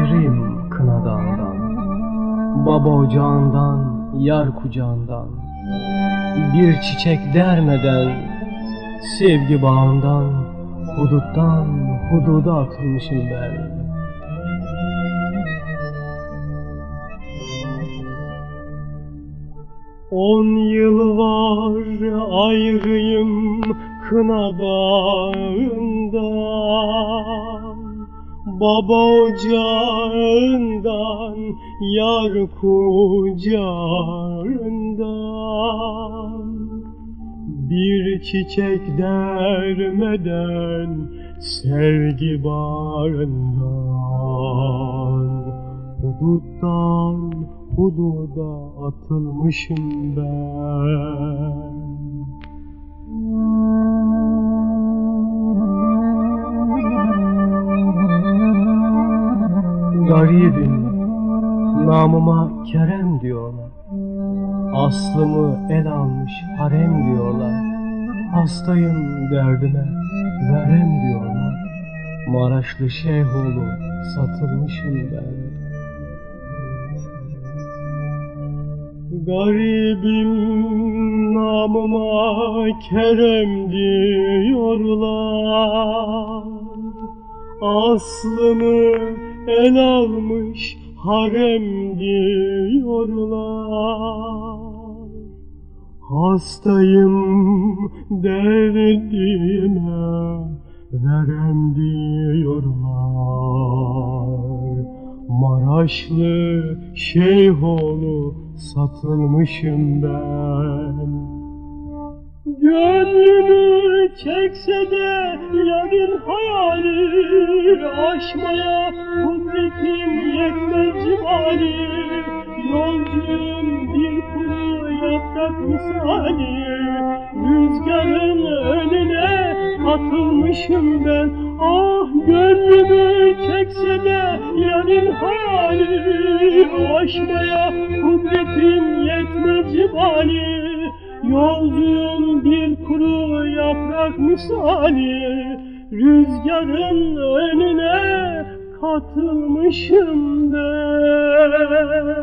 Ayrıyım kınadandan, baba ocağından, yar kucağından. Bir çiçek dermeden, sevgi bağından, huduttan hududa atılmışım ben. On yıl var ayrıyım kına. Baba ocağından, yar kucağından. Bir çiçek dermeden, sevgi bağrından Huduttan hududa atılmışım ben Garibim, namıma Kerem diyorlar. Aslımı el almış harem diyorlar. Hastayım derdime verem diyorlar. Maraşlı Şeyhoğlu satılmışım ben. Garibim namıma Kerem diyorlar. Aslımı el almış harem diyorlar. Hastayım derdime verem diyorlar. Maraşlı Şeyhoğlu satılmışım ben. Gönlümü çekse de yarın hayali Aşmaya kudretim yetmez cimali Yolcuyum bir kuru yaprak misali Rüzgarın önüne atılmışım ben. Ah gönlümü çekse de yarın hayali Aşmaya kudretim yetmez cimali Yolcuyum bir kuru yaprak misali Rüzgarın önüne katılmışım ben